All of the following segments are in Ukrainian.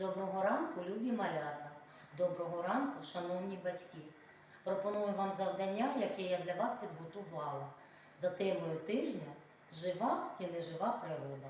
Доброго ранку, любі малята! Доброго ранку, шановні батьки! Пропоную вам завдання, яке я для вас підготувала за темою тижня Жива і нежива природа.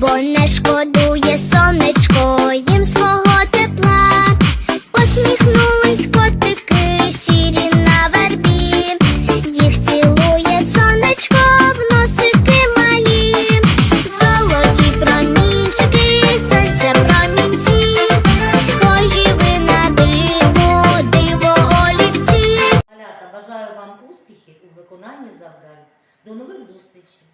бо не шкодує сонечко їм свого тепла. Посміхнулись котики, сірі на вербі, їх цілує сонечко в носики малі, золоті промінчики, сонця промінці, схожі ви на диво, диво олівці. Малята, бажаю вам успіхів у виконанні завдань. До нових зустрічей!